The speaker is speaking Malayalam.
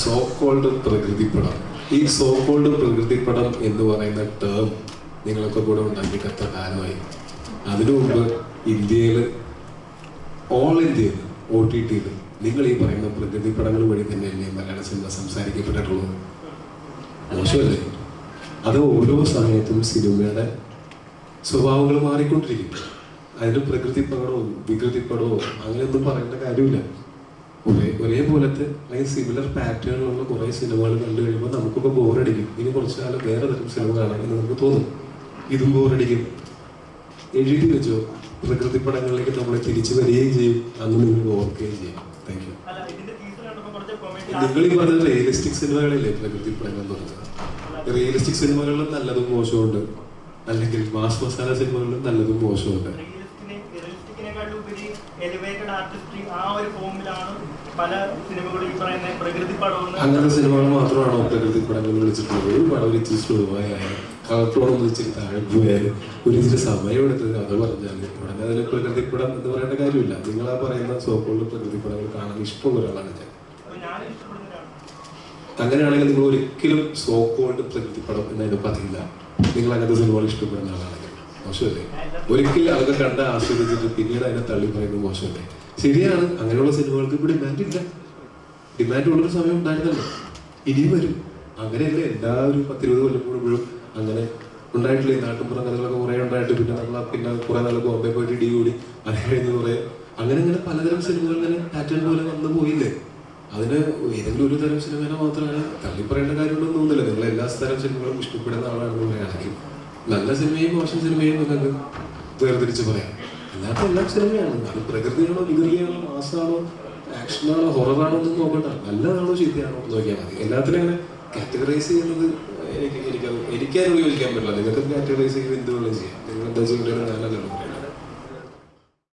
So called പ്രകൃതിപ്പടം. ഈ സോ കോൾഡ് പ്രകൃതിപ്പടം എന്ന് പറയുന്ന ടേം നിങ്ങളൊക്കെ കൂടെ ഉണ്ടാക്കിയിട്ട് എത്ര കാലമായി. അതിനു മുമ്പ് ഇന്ത്യയിൽ ഓൾ ഇന്ത്യയിൽ ഒ ടി ടിയിൽ നിങ്ങൾ ഈ പറയുന്ന പ്രകൃതിപ്പടങ്ങൾ വഴി തന്നെയല്ലേ മലയാള സിനിമ സംസാരിക്കപ്പെട്ടിട്ടുള്ളത് മോശമല്ലേ? അത് ഓരോ സമയത്തും സിനിമയുടെ സ്വഭാവങ്ങൾ മാറിക്കൊണ്ടിരിക്കും. അതിന് പ്രകൃതിപ്പടമോ വികൃതിപ്പടമോ അങ്ങനെയൊന്നും പറയേണ്ട കാര്യമില്ല. ഒരേ ഒരേപോലത്തെ അല്ലെങ്കിൽ സിമിലർ പാറ്റേണിലുള്ള കുറേ സിനിമകൾ കണ്ടു കഴിയുമ്പോൾ നമുക്കൊക്കെ ബോറടിക്കും ഇനി കുറച്ചു കാലം വേറെ തരം സിനിമ കാണാം എന്ന് നമുക്ക് തോന്നും. ഇതും ബോറടിക്കും എഴുതി വെച്ചോ. പ്രകൃതി പടങ്ങളിലേക്ക് നമ്മളെ തിരിച്ചു വരികയും ചെയ്യും. അന്ന് നിങ്ങൾ ഓർക്കുകയും ചെയ്യും. താങ്ക് യു നിങ്ങൾ ഈ പറഞ്ഞ റിയലിസ്റ്റിക് സിനിമകളില്ലേ പ്രകൃതി പടങ്ങൾ എന്ന് പറഞ്ഞത്? റിയലിസ്റ്റിക് സിനിമകളിലും നല്ലതും മോശമുണ്ട് അല്ലെങ്കിൽ മാസ് മസാല സിനിമകളിലും നല്ലതും മോശമുണ്ട് ആ ഒരു ഫോമിലാണ് അങ്ങനത്തെ സിനിമകൾ മാത്രമാണോ പ്രകൃതി പടങ്ങൾ വിളിച്ചിട്ടുള്ളത്. ഒരു പടം ഒരു ഇച്ചിരി സ്ലോ ഇച്ചിരി താഴെ പോയാലും ഒരു ഇച്ചിരി സമയം എടുത്തത് കഥ പറഞ്ഞാൽ ഉടനെ അതിന് പ്രകൃതി പടം എന്ന് പറയേണ്ട കാര്യമില്ല. നിങ്ങൾ ആ പറയുന്ന സോപ്പുള്ള പ്രകൃതി പടങ്ങൾ കാണാൻ ഇഷ്ടമുള്ള ഒരാളാണ് ഞാൻ. അങ്ങനെയാണെങ്കിൽ നിങ്ങൾ ഒരിക്കലും സോക്കോൾഡ് പ്രകൃതി പടം എന്നതിന് പറയില്ല. നിങ്ങൾ അങ്ങനത്തെ സിനിമകൾ ഇഷ്ടപ്പെടുന്ന ആളാണെങ്കിൽ മോശമല്ലേ? ഒരിക്കലും അതൊക്കെ കണ്ട് ആസ്വദിച്ചിട്ട് പിന്നീട് അതിനെ തള്ളി പറയുന്നത് മോശമല്ലേ? ശരിയാണ്. അങ്ങനെയുള്ള സിനിമകൾക്ക് ഇപ്പോൾ ഡിമാൻഡ് ഇല്ല. ഡിമാൻഡ് ഉള്ളൊരു സമയം ഉണ്ടായിരുന്നല്ലോ. ഇനിയും വരും. അങ്ങനെയല്ലേ? എല്ലാ ഒരു പത്തിരുപത് കൊല്ലം കൂടുമ്പോഴും അങ്ങനെ ഉണ്ടായിട്ടില്ലേ? ഈ നാട്ടിൻപുറം കഥകളൊക്കെ കുറേ ഉണ്ടായിട്ട് പിന്നെ നമ്മൾ പിന്നെ കുറെ നാൾ ബോംബെ പോയിട്ട് ഇടി കൂടി അത് കഴിഞ്ഞ് കുറെ അങ്ങനെ അങ്ങനെ പലതരം സിനിമകൾ ഇങ്ങനെ പാറ്റേൺ പോലെ വന്നു പോയില്ലേ? അതിന് ഏതെങ്കിലും ഒരു തരം സിനിമേനെ മാത്രമാണ് തള്ളി പറയേണ്ട കാര്യമുണ്ടെന്ന് തോന്നുന്നില്ല. നിങ്ങൾ എല്ലാ തരം സിനിമകളും ഇഷ്ടപ്പെടുന്ന ആളാണെന്ന് പറയുകയാണെങ്കിൽ നല്ല സിനിമയും മോശം സിനിമയും നിങ്ങൾക്ക് വേർതിരിച്ച് പറയാം. അല്ലാത്ത എല്ലാ സിനിമയാണ്. അത് പ്രകൃതിയാണോ വികൃതിയാണോ മാസമാണോ ആക്ഷനാണോ ഹൊററാണോ ഒന്നും നോക്കണ്ട. നല്ലതാണോ ചീത്തയാണോ എന്ന് നോക്കിയാൽ മതി. എല്ലാത്തിനും അങ്ങനെ കാറ്റഗറൈസ് ചെയ്യുന്നത് എനിക്ക് എനിക്കത് എനിക്കത് ഉപയോഗിക്കാൻ പറ്റില്ല. നിങ്ങൾക്ക് കാറ്റഗറൈസ് ചെയ്യുന്നത് എന്ത് ചെയ്യാം. നിങ്ങൾ എന്താ ചെയ്യേണ്ടത് ഞാനല്ലോ